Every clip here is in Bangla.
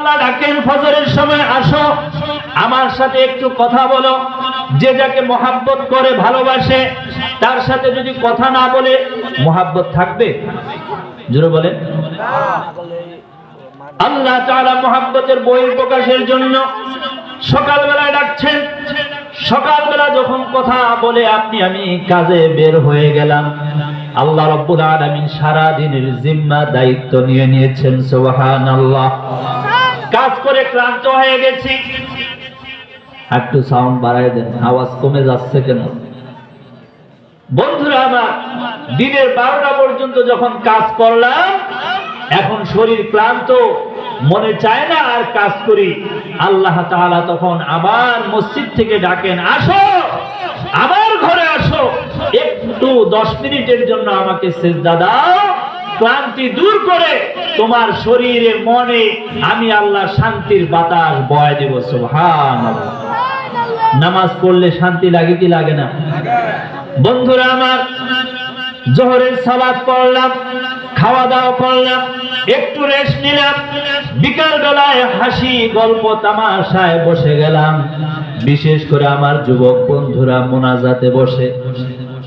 আল্লাহ ডাকেন, ফজরের সময় আসো। আমার সাথে একটু কথা বলো। যে যাকে মহাব্বত করে, ভালোবাসে, তার সাথে যদি কথা না বলে, মহাব্বত থাকবে? জোরে বলেন। আল্লাহ তাআলা মহাব্বতের বহির প্রকাশের জন্য সকালবেলায় ডাকছেন। সকালবেলা যখন কথা বলে, আপনি, আমি কাজে বের হয়ে গেলাম। আল্লাহ রব্বুল আলামিন সারা দিনের জিম্মা দায়িত্ব নিয়ে নিয়েছেন, সুবহানাল্লাহ। কাজ করে ক্লান্ত হয়ে গেছি। একটু সাউন্ড বাড়ায় দেন, আওয়াজ কমে যাচ্ছে কেন? বন্ধুরা আমার, দিনের বারোটা পর্যন্ত যখন কাজ করলাম, এখন শরীর ক্লান্ত, মনে চায় না আর কাজ করি। আল্লাহ তাআলা তখন আবার মসজিদ থেকে ডাকেন, আসো, আবার ঘরে আসো। একটু দশ মিনিটের জন্য আমাকে শেষ দাও ক্লান্তি দূর করে তোমার শরীরে, মনে আমি আল্লাহ শান্তির বাতাস বয় দেব, সুবহানাল্লাহ। নামাজ পড়লে শান্তি লাগে কি লাগে না? বন্ধুরা আমার, জোহরের সালাদ পড়লাম খাওয়া দাওয়া করলাম, একটু রেস্ট নিলাম বিকাল বেলায় হাসি, গল্প, তামাশায় বসে গেলাম। বিশেষ করে আমার যুবক বন্ধুরা মোনাজাতে বসে।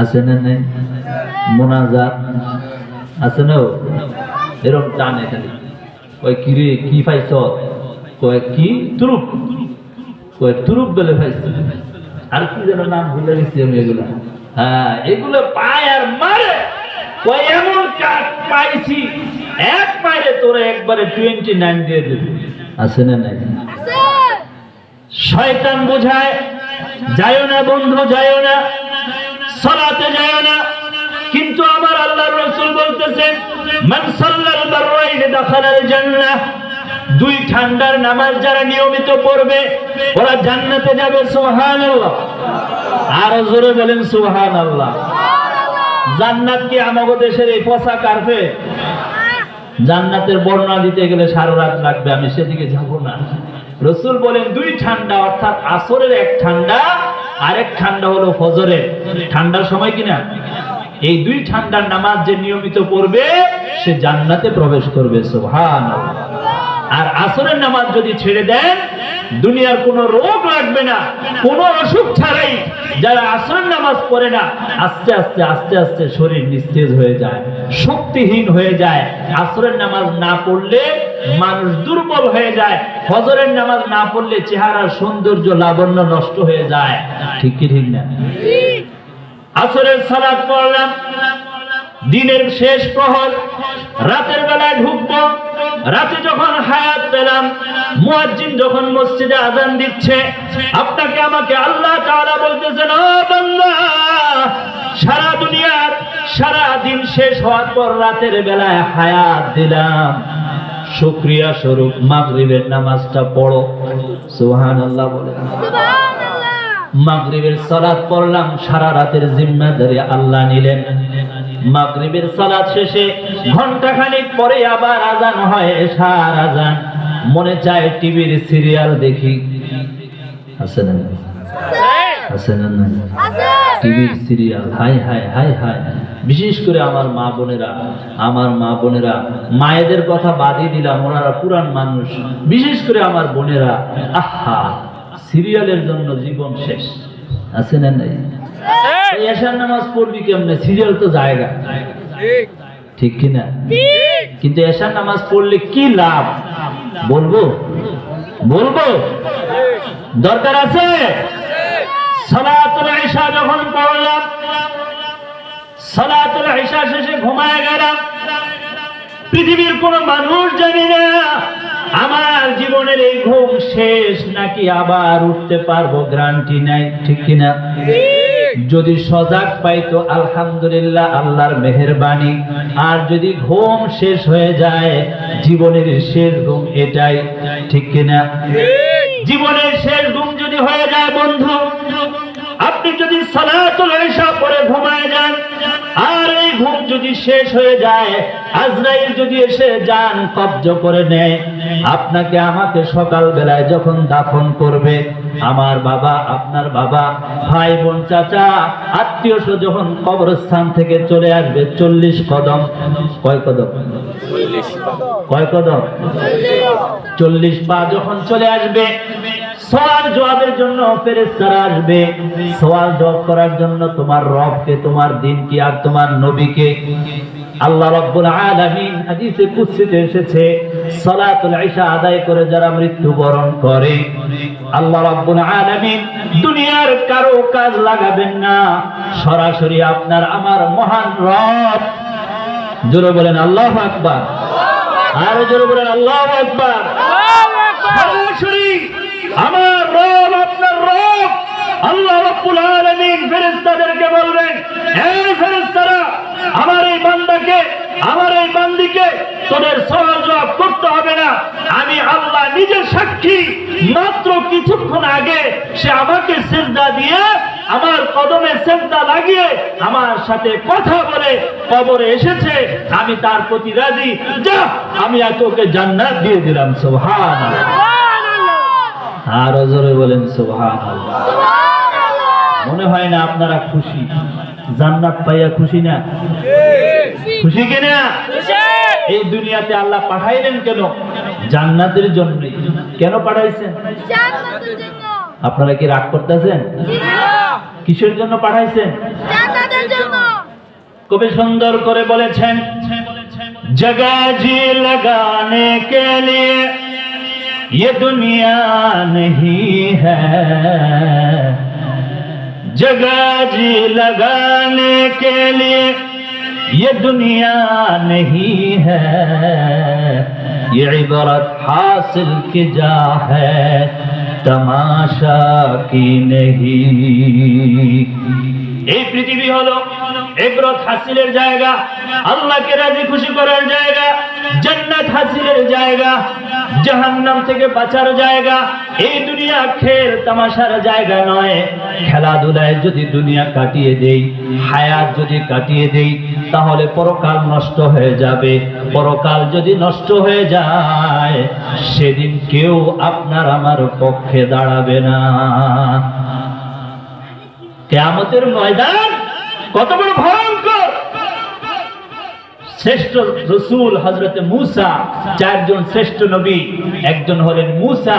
আছে না নেই? মোনাজাত? আছে না? এরকম টানে খালি ওই কি রে কি পাইছ? কয় কি? তুরুপ। কয় তুরুপ বলে পাইছে। আর কি যেন নাম ভুলে গেছি আমি এগুলা। হ্যাঁ এগুলো পায় আর মারে। কয় এমন কাজ পাইছি এক মাইরে তোরা একবারে টোয়েন্টি নাইন দিয়ে দেবে। আছে না নাই? শয়তান বোঝায় যায় না বন্ধু যায় না। সলাতে যায় না। আল্লাহর রাসূল বলতেছেন মান সাল্লাল বাররাইন দাখালাল জান্নাহ। দুই ঠান্ডার নামাজ যারা নিয়মিত পড়বে ওরা জান্নাতে যাবে সুবহানাল্লাহ। আরও জোরে বলেন সুবহানাল্লাহ। জান্নাত কি আমাদের দেশের এই পচা জান্নাতের বর্ণনা দিতে গেলে সারা রাত লাগবে আমি সেদিকে যাব না। রসুল বলেন দুই ঠান্ডা অর্থাৎ আসরের এক ঠান্ডা আরেক ঠান্ডা হলো ফজরের। ঠান্ডার সময় কিনা এই দুই ঠান্ডার নামাজ যে নিয়মিত পড়বে, সে জান্নাতে প্রবেশ করবে সুবহান আর আসরের নামাজ যদি ছেড়ে দেন, দুনিয়ার কোনো রোগ লাগবে না, কোন অসুখ ছাড়াই যারা আসরের নামাজ পড়ে না, আস্তে আস্তে আস্তে আস্তে শরীর নিস্তেজ হয়ে যায়, শক্তিহীন হয়ে যায়। আসরের নামাজ না পড়লে মানুষ দুর্বল হয়ে যায় ফজরের নামাজ না পড়লে চেহারার সৌন্দর্য লাবণ্য নষ্ট হয়ে যায়। ঠিক কি ঠিক না? আসরের সালাদ পড়লাম। দিনের শেষ প্রহর, রাতের বেলায় ঢুকবো। রাতে যখন হায়াত পেলাম, মুয়াজ্জিন যখন মসজিদে আজান দিচ্ছে, আপনাকে আমাকে আল্লাহ তাআলা বলতেছেন, ও বান্দা, সারা দুনিয়ার সারা দিন শেষ হওয়ার পর রাতের বেলায় হায়াত দিলাম। শুকরিয়া স্বরূপ, মাগরিবের নামাজটা পড়ো। সুবহানাল্লাহ বলে মাগরিবের সালাত পড়লাম, সারা রাতের জিম্মাদারি আল্লাহ নিলেন। মাগরিবের সালাত শেষে ঘণ্টা খানিক পরে আবার আজান হয়, এশার আজান। মনে চায় টিভির সিরিয়াল দেখি। আছে বিশেষ করে আমার মা বোনেরা, আমার মা বোনেরা, মায়েদের কথা বাদই দিলাম, ওনারা পুরান মানুষ। বিশেষ করে আমার বোনেরা, আহা! সিরিয়ালের জন্য জীবন শেষ। আছে না নাই? এশার নামাজ পড়বি কেমনে? সিরিয়াল তো জায়গা। ঠিক। কিনা? কিন্তু এশার নামাজ পড়লে কি লাভ? বলব? বলব? দরকার আছে? সালাতুল ইশা যখন পড়লাম সালাতুল ইশা শেষে ঘুমায় গেলাম। পৃথিবীর কোন মানুষ জানি না আমার জীবনের এই ঘুম শেষ নাকি আবার উঠতে পারব? গ্রান্টি নাই, ঠিক কিনা? যদি সজাগ পাইতো আলহামদুলিল্লাহ, আল্লাহর মেহেরবানি। আর যদি ঘুম শেষ হয়ে যায়, জীবনের শেষ ঘুম এটাই, ঠিক কিনা? জীবনের শেষ ঘুম যদি হয়ে যায়, বন্ধু, আপনি যদি সালাতুল ইশা পরে ঘুমায় যান ঘুম যদি শেষ হয়ে যায় আজরাইল যদি এসে যান কব্জ করে নেয় আপনাকে আমাকে সকাল বেলায় যখন দাফন করবে আমার বাবা আপনার বাবা ভাই বোন চাচা আত্মীয় যখন কবরস্থান থেকে চলে আসবে চল্লিশ কদম। কয় কদম? কয় কদম? চল্লিশ পা যখন চলে আসবে সওয়াল জবাবের জন্য ফেরেশতারা আসবে। সওয়াল জবাব করার জন্য তোমার রবকে, তোমার দিনকে আর তোমার নবীকে। আল্লাহ রাব্বুল আলামিন হাদিসে কুদসিতে এসেছে, সালাতুল ইশা আদায় করে যারা মৃত্যুবরণ করে। আল্লাহ রাব্বুল আলামিন দুনিয়ার কারও কাজ লাগাবেন না। সরাসরি আপনার, আমার মহান রব। জোরে বলেন আল্লাহু আকবার। আর জোরে বলেন আল্লাহু আকবার সরাসরি আমার রব আপনার রব আল্লাহ রাব্বুল আলামিন ফেরেশতাদেরকে বলবেন এই ফেরেশতারা আমার এই বান্দাকে আমার এই বান্দিকে তোদের সওয়াল জবাব করতে হবে না। আমি আল্লাহ নিজে সাক্ষী মাত্র কিছুক্ষণ আগে সে আমাকে সেজদা দিয়ে আমার কদমে সেজদা লাগিয়ে আমার সাথে কথা বলে কবরে এসেছে। আমি তার প্রতি রাজি। যা আমি তোকে জান্নাত দিয়ে দিলাম। সুবহানাল্লাহ। আরও জোরে বলেন সুবহানাল্লাহ। মনে হয় না আপনারা খুশি জান্নাত পাইয়া খুশি না খুশি কিনা এই দুনিয়াতে আল্লাহ পাঠাইলেন কেন জান্নাতের জন্য কেন পাঠাইছেন জান্নাতের জন্য আপনারা কি রাগ করতেছেন কিসের জন্য পাঠাইছেন জান্নাতের জন্য কবি সুন্দর করে বলেছেন जगह जी लगाने के लिए ये दुनिया नहीं है जगह जी लगाने के लिए ये दुनिया नहीं है ये इबरत हासिल की जा है तमाशा की नहीं এই পৃথিবী হলো ইবরত হাসিলের জায়গা আল্লাহকে রাজি খুশি করার জায়গা জান্নাত হাসিলের জায়গা জাহান্নাম থেকে বাঁচার জায়গা। এই দুনিয়া খেল তামাশার জায়গা নয়। খেলাধুলায় যদি দুনিয়া কাটিয়ে দেই, হায়াত যদি কাটিয়ে দেই, তাহলে পরকাল নষ্ট হয়ে যাবে। পরকাল যদি নষ্ট হয়ে যায়, সেদিন কেউ আপনার আমার পক্ষে দাঁড়াবে না। কেয়ামতের ময়দান কত বড় ভয়ঙ্কর! শ্রেষ্ঠ রসুল হজরতে মুসা, চারজন শ্রেষ্ঠ নবী। একজন হলেন মুসা,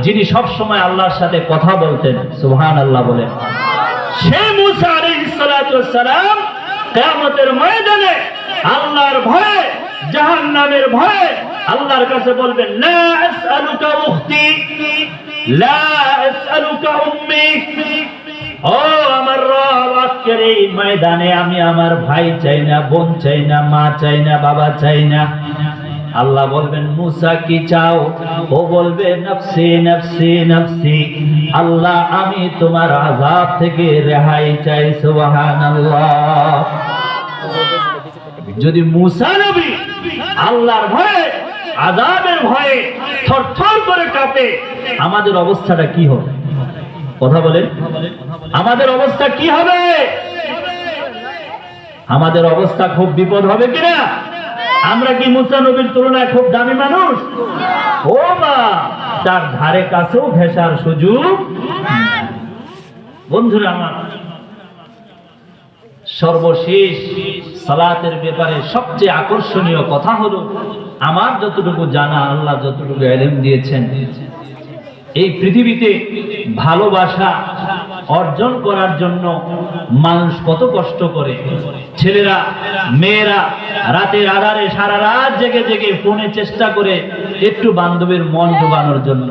যিনি সব সময় আল্লাহর সাথে কথা বলতেন। সুবহান আল্লাহ বলেন। সে মুসা ময়দানে আল্লাহর ভয়ে, জাহান্নামের ভয়ে আল্লাহর কাছে বলবেন, লা আসআলুকা উখতি, লা আসআলুকা উম্মি। ও আজকের এই ময়দানে আমি আমার ভাই চাই না, বোন চাই না, মা চাই না, বাবা চাই না। আল্লাহ বলবেন, মুসা কি চাও? ও বলবে, নফসি নফসি নফসি। আল্লাহ, আমি তোমার আযাব থেকে রেহাই চাই, সুবহানাল্লাহ। যদি মুসা নবী আল্লাহর ভয়ে, আযাবের ভয়ে থরথর করে কাঁপে, আমাদের অবস্থাটা কি হবে? কথা বলেন। আমাদের অবস্থা কি হবে? আমাদের অবস্থা খুব বিপদ হবে কিনা? আমরা কি মুসা নবীর তুলনায় খুব দামি মানুষ? ও বা তার ধারে কাছেও ভেসার সুযোগ বন্ধুরা আমার, সর্বশেষ সালাতের ব্যাপারে সবচেয়ে আকর্ষণীয় কথা হলো, আমার যতটুকু জানা, আল্লাহ যতটুকু এলেম দিয়েছেন এই পৃথিবীতে ভালোবাসা অর্জন করার জন্য মানুষ কত কষ্ট করে। ছেলেরা, মেয়েরা রাতের আধারে সারা রাত জেগে জেগে ফোনে চেষ্টা করে একটু বান্ধবীর মন ডুবানোর জন্য।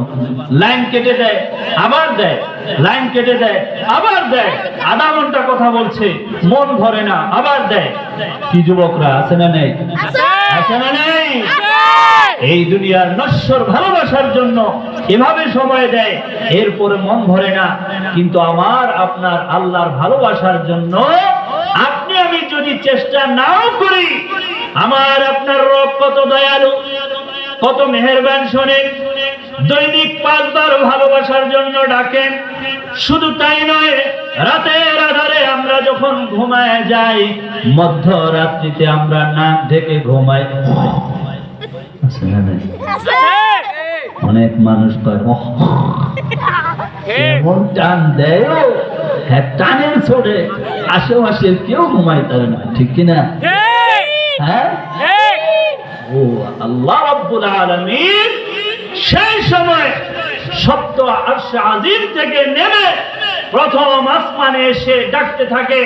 লাইন কেটে দেয়, আবার দেয়, লাইন কেটে দেয়, আবার দেয়, আধা ঘণ্টা কথা বলছে, মন ভরে না, আবার দেয়। কি যুবকরা, আছে না নেই? আছে না নেই? এই দুনিয়ার নশ্বর ভালোবাসার জন্য এভাবে সময় দেয় এরপরে মন ভরে না। কিন্তু আমার আপনার আল্লাহর ভালোবাসার জন্য আপনি আমি যদি চেষ্টা নাও করি আমার আপনার রব কত দয়ালু কত মেহেরবান শোনেন। দৈনিক পাঁচবার ভালোবাসার জন্য ডাকেন। শুধু তাই নয় রাতের আধারে আমরা যখন ঘুমায় যাই মধ্যরাত্রিতে আমরা নাক ঢেকে ঘুমাই। না? অনেক মানুষ কয় এমন টান দেয় হ্যাঁ টানের ছোড়ে। আশেপাশের কেউ ঘুমাই পারে না। ঠিক কিনা হ্যাঁ? ও আল্লাহ রাব্বুল আলামিন সেই সময় সপ্ত আরশ আজিম থেকে নেমে প্রথম আসমানে এসে ডাকতে থাকে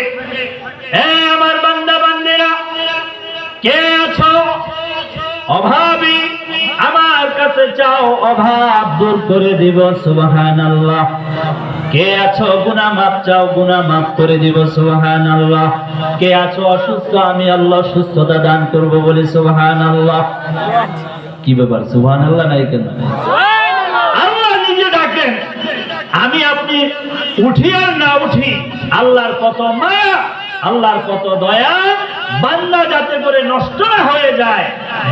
হে আমার বান্দা, বান্দিরা, কে আছো? অভাবী, আমার কাছে চাও অভাব দূর করে দিব, সুবহানাল্লাহ। কে আছো? গুনাহ মাপ চাও, গুনাহ মাফ করে দিব, সুবহানাল্লাহ। কে আছো? অসুস্থ, আমি আল্লাহ সুস্থতা দান করব বলে, সুবহানাল্লাহ। কি ব্যাপার? সুবহানাল্লাহ নাই কেন? আল্লাহ নিজে ডাকেন আমি আপনি উঠি আর না উঠি, আল্লাহর কত মায়া, আল্লাহর কত দয়া, বান্দা যাতে করে নষ্ট হয়ে যায়,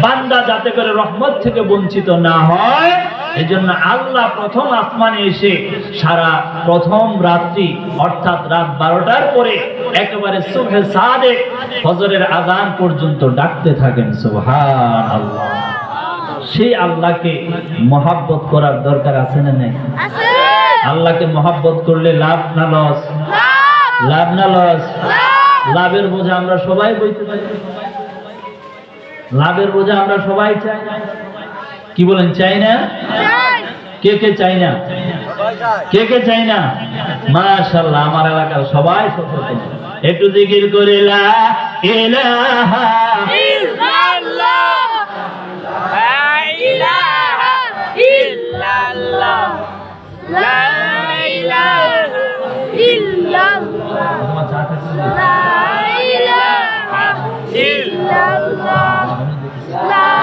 বান্দা যাতে করে রহমত থেকে বঞ্চিত না হয় এই জন্য আল্লাহ প্রথম আসমানে এসে সারা প্রথম রাত্রি, অর্থাৎ রাত বারোটার পরে একেবারে সুখে সাদে ফজরের আজান পর্যন্ত ডাকতে থাকেন সুবহান আল্লাহ সেই আল্লাহকে মহাব্বত করার দরকার আছে না নাই? আল্লাহকে মহাব্বত করলে লাভ না লস? লাভ। না লস? লাভের বোঝা আমরা সবাই বইতে পারি। লাভের বোঝা আমরা সবাই চাই। কি বলেন চাই না? কে কে চাই না? কে কে চাই না? মাশাল্লাহ আমার এলাকার সবাই সচেতন। একটু জিকির করে লা ইলাহা তোমার চা না? লা ইলাহা ইল্লাল্লাহ। লা